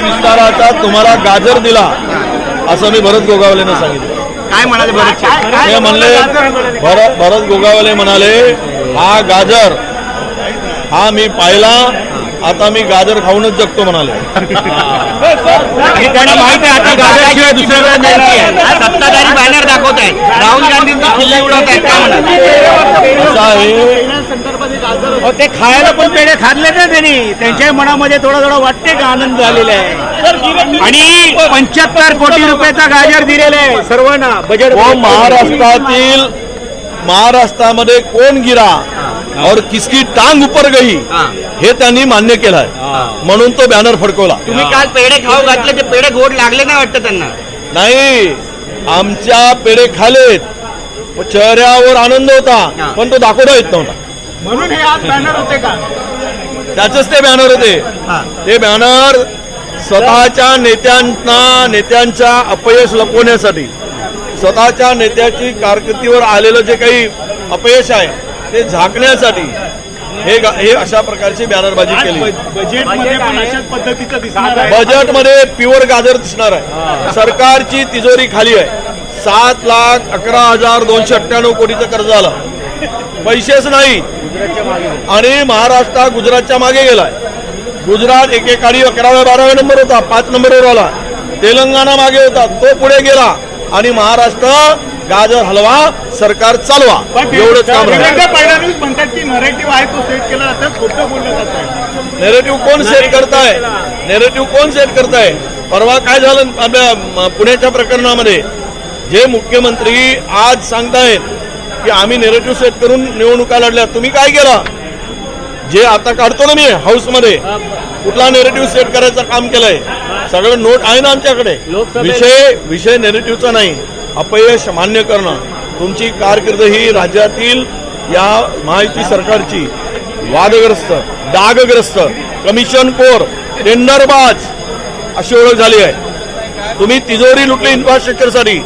विस्ताराचा तुम्हाला गाजर दिला असं मी भरत गोगावलेनं सांगितलं. काय म्हणाले बरेच ते म्हणले भरत भरत गोगावले म्हणाले हा गाजर हा मी पाहिला आता मी गाजर खाऊनच जगतो म्हणाले. त्यांना माहिती आहे आता गाजराशिवाय दुसऱ्याकडे नाही. आहे सत्ताधारी बॅनर दाखवत आहेत राहुल गांधींची किल्ले उडवत आहेत काय म्हणाले? असं आहे हो, ते खायला पण पेढे खाल्ले ना त्यांनी. त्यांच्या मनामध्ये थोडा थोडा वाटते का आनंद झालेला आहे. आणि पंच्याहत्तर कोटी रुपयाचा गाजर दिलेला आहे. सर्वांना बजेट वो महाराष्ट्रातील महाराष्ट्रामध्ये कोण गिरा और किसकी टांग ऊपर गई हे. त्यांनी मान्य केलंय. म्हणून तो बॅनर फडकवला. तुम्ही काल पेढे खाऊ घातले ते पेढे गोड लागले नाही वाटतं त्यांना. नाही आमच्या पेढे खालेत. चेहऱ्यावर आनंद होता पण तो दाखवता येत नव्हता. म्हणून हे आज बॅनर होते का? त्याचेच ते बॅनर होते. ते बॅनर स्वतःच्या नेत्यांना नेत्यांच्या अपयश लपवण्यासाठी स्वतःच्या नेत्याची कारकिर्दीवर आलेलं जे काही अपयश आहे ते झाकण्यासाठी हे हे अशा प्रकारची बॅनरबाजी केली. बजेटमध्ये पण अशाच पद्धतीचं दिसणार आहे. बजेटमध्ये प्युअर गाजर दिसणार आहे. सरकारची तिजोरी खाली आहे. सात लाख अकरा हजार दोनशे अठ्ठ्याण्णव कोटीचं कर्ज आलं. पैसेच नाही. आणि महाराष्ट्र गुजरातच्या मागे गेलाय. गुजरात एकेकाळी अकराव्या बाराव्या नंबर होता पाच नंबरवर आला. तेलंगणा मागे होता तो पुढे गेला. आणि महाराष्ट्र गाजर हलवा सरकार चालवा. एवढंच काम फडणवीस म्हणतात की नरेटिव्ह आहे तो सेट केला जातं खोटं बोललं जात. आहे नेरेटिव्ह कोण सेट करताय? नेरेटिव्ह कोण सेट करताय? परवा काय झालं पुण्याच्या प्रकरणामध्ये? जे मुख्यमंत्री आज सांगतायत की आम्ही नेरेटिव्ह सेट करून निवडणुका लढल्या. तुम्ही काय केलं? जे आता काढतो ना मी हाऊसमध्ये कुठला नेरेटिव्ह सेट करायचं काम केलंय? सगळं नोट आहे ना आमच्याकडे. विषय विषय नेरेटिव्हचा नाही. अपयश मान्य करणं. तुमची कारकीर्द ही राज्यातील या महायुती सरकारची वादग्रस्त डागग्रस्त कमिशन कोर टेंडरबाज अशी ओळख झाली आहे. तुम्ही तिजोरी लुटली इन्फ्रास्ट्रक्चरसाठी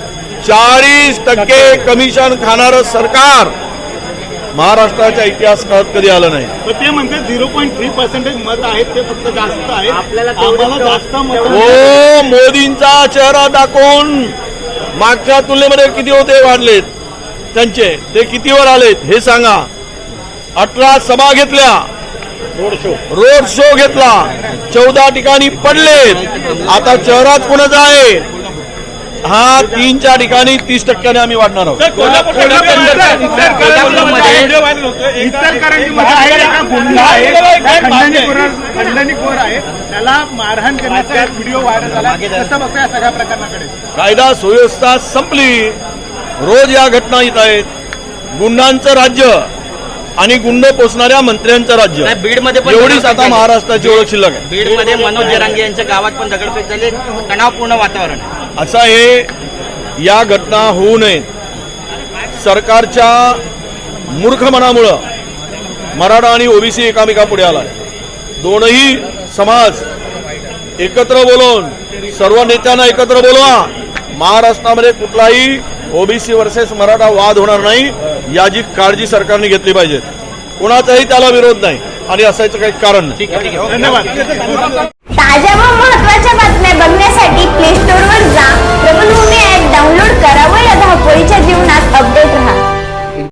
चाळीस टक्के कमिशन खाणारं सरकार महाराष्ट्राच्या इतिहास काळात कधी आलं नाही. ते म्हणतात झिरो पॉईंट थ्री पर्सेंटेज मत आहेत ते फक्त जास्त आहे आपल्याला जास्त मत हो मोदींचा चेहरा दाखवून मागच्या तुलनेमध्ये किती होते वाढलेत? त्यांचे ते कितीवर आलेत हे सांगा. अठरा सभा घेतल्या. रोड शो घेतला. चौदा ठिकाणी पडलेत. आता चेहराच कोणाचा आहे? हा तीनच्या ठिकाणी तीस टक्क्याने आम्ही वाढणार आहोत. त्याला मारहाण करण्याचा व्हिडिओ व्हायरल झाला. सगळ्या प्रकरणाकडे. कायदा सुव्यवस्था संपली. रोज या घटना येत आहेत. गुंडांचं राज्य आणि गुंड पोचणाऱ्या मंत्र्यांचं राज्य. बीडमध्ये पण एवढीच आता. महाराष्ट्राची ओळख शिल्लक आहे. बीडमध्ये मनोज जरांगे यांच्या गावात पण दगडफेक झाली. तणावपूर्ण वातावरण आहे. असं हे या घटना होऊ नयेत सरकारच्या मूर्खपणामुळं मराठा आणि ओबीसी एकामेकापुढे आलाय. दोनही समाज एकत्र बोलवून सर्व नेत्यांना एकत्र बोलवा. महाराष्ट्रामध्ये कुठलाही ओबीसी वर्सेस मराठा वाद होणार नाही याची काळजी सरकारने घेतली पाहिजे. कोणाचाही त्याला विरोध नाही. आणि असायचं काही कारण नाही. धन्यवाद.